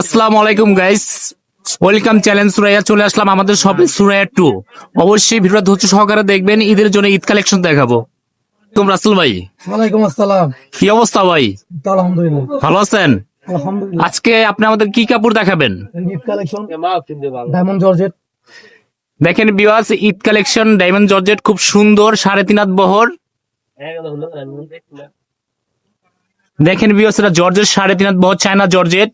আসসালামু আলাইকুম guys welcome challenge Suraiya চলে আসলাম আমাদের শপে সুরাইয়া টু অবশ্যই ভিডিওটা ধৈর্য সহকারে দেখবেন। ঈদের জন্য ঈদ কালেকশন দেখাবো। তোমরা রাসেল ভাই। ওয়ালাইকুম আসসালাম। কি অবস্থা ভাই? আলহামদুলিল্লাহ। ভালো আছেন? আজকে আপনি আমাদের কি কাপড় দেখাবেন? ঈদ কালেকশন ডায়মন্ড জর্জেট দেখেন বিওয়াস ঈদ কালেকশন ডায়মন্ড জর্জেট খুব সুন্দর সাড়ে তিন হাত বহর। দেখেন বিওয়াস এটা জর্জেট সাড়ে তিন হাত বহর চায়না জর্জেট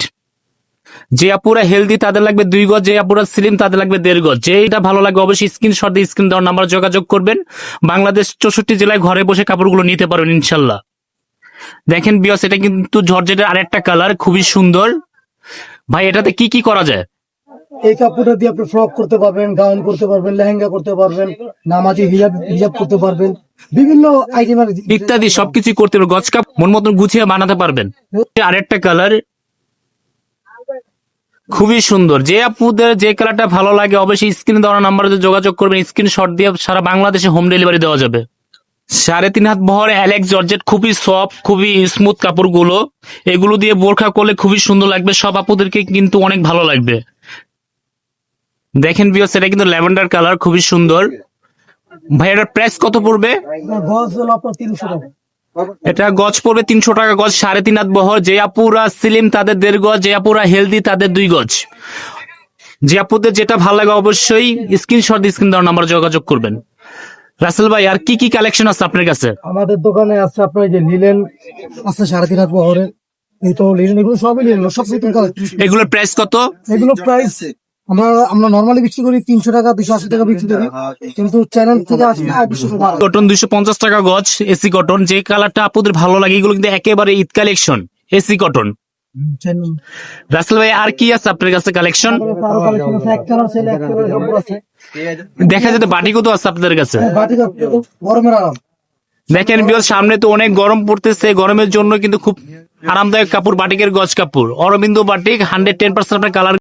যে আপুরা হেলদি তাদের লাগবে দুই গজ যে আপুরা স্লিম তাদের লাগবে দেড় গজ। যে এটা ভালো লাগবে অবশ্যই স্ক্রিনশট দিয়ে স্ক্রিন দেওয়ার নাম্বার যোগাযোগ করবেন। বাংলাদেশ চৌষট্টি জেলায় ঘরে বসে কাপড়গুলো নিতে পারবেন ইনশাল্লাহ। দেখেন বিয়স এটা কিন্তু জর্জেটের আরেকটা কালার খুবই সুন্দর। ভাই এটাতে কি কি করা যায়? এই কাপড়টা দিয়ে আপনি ফ্রক করতে পারবেন গাউন করতে পারবেন লেহেঙ্গা করতে পারবেন নামাজি হিজাব হিজাব করতে পারবেন। বিভিন্ন আইটেমের ইত্যাদি সবকিছু করতে পারবেন গজ কাপ মন মতন গুছিয়ে বানাতে পারবেন। আরেকটা কালার খুবই সুন্দর। যে আপুদের যে কালারটা ভালো লাগে, অবশ্যই স্ক্রিনে দেওয়া নাম্বারে যোগাযোগ করবেন স্ক্রিনশট দিয়ে সারা বাংলাদেশে হোম ডেলিভারি দেওয়া যাবে। সাড়ে তিন হাত বহর অ্যালেক্স জর্জেট খুবই সফট খুবই স্মুথ কাপড়গুলো। এগুলো দিয়ে বোরখা করলে খুবই সুন্দর লাগবে, সব আপুদেরকে কিন্তু অনেক ভালো লাগবে। দেখেন বিয়স সেটা কিন্তু ল্যাভেন্ডার কালার খুবই সুন্দর। ভাই, এটার প্রাইস কত পড়বে? টাকা। এটা গজ পড়বে তিনশো টাকা গজ সাড়ে তিন হাত বহর। যে আপুরা স্লিম তাদের দেড় গজ যে আপুরা হেলদি তাদের দুই গজ। যে আপুদের যেটা ভালো লাগে অবশ্যই স্ক্রিনশট স্ক্রিন দেওয়ার নাম্বার যোগাযোগ করবেন। রাসেল ভাই আর কি কি কালেকশন আছে আপনার কাছে? আমাদের দোকানে আছে আপনার এই যে লিলেন আছে সাড়ে তিন হাত বহরের। এই তো লিলেন এগুলো সবই লিলেন সব নতুন কালেকশন এগুলোর প্রাইস কত? এগুলো প্রাইস আমরা আমরা নর্মালি বিক্রি করি তিনশো টাকা দুশো আশি টাকা বিক্রি করি। কিন্তু চ্যানেল থেকে দুশো কটন দুইশো পঞ্চাশ টাকা গজ এসি কটন যে কালারটা আপুদের ভালো লাগে এগুলো কিন্তু একেবারে Eid collection AC cotton. Rasel ভাই আর কি আছে আপনার কাছে কালেকশন দেখা যেতে বাটিকও তো আছে আপনাদের কাছে? দেখেন বিয়স সামনে তো অনেক গরম পড়তেছে গরমের জন্য কিন্তু খুব আরামদায়ক কাপড় বাটিকের গজ কাপড়। Arabinda batik hundred ten percent আপনার কালার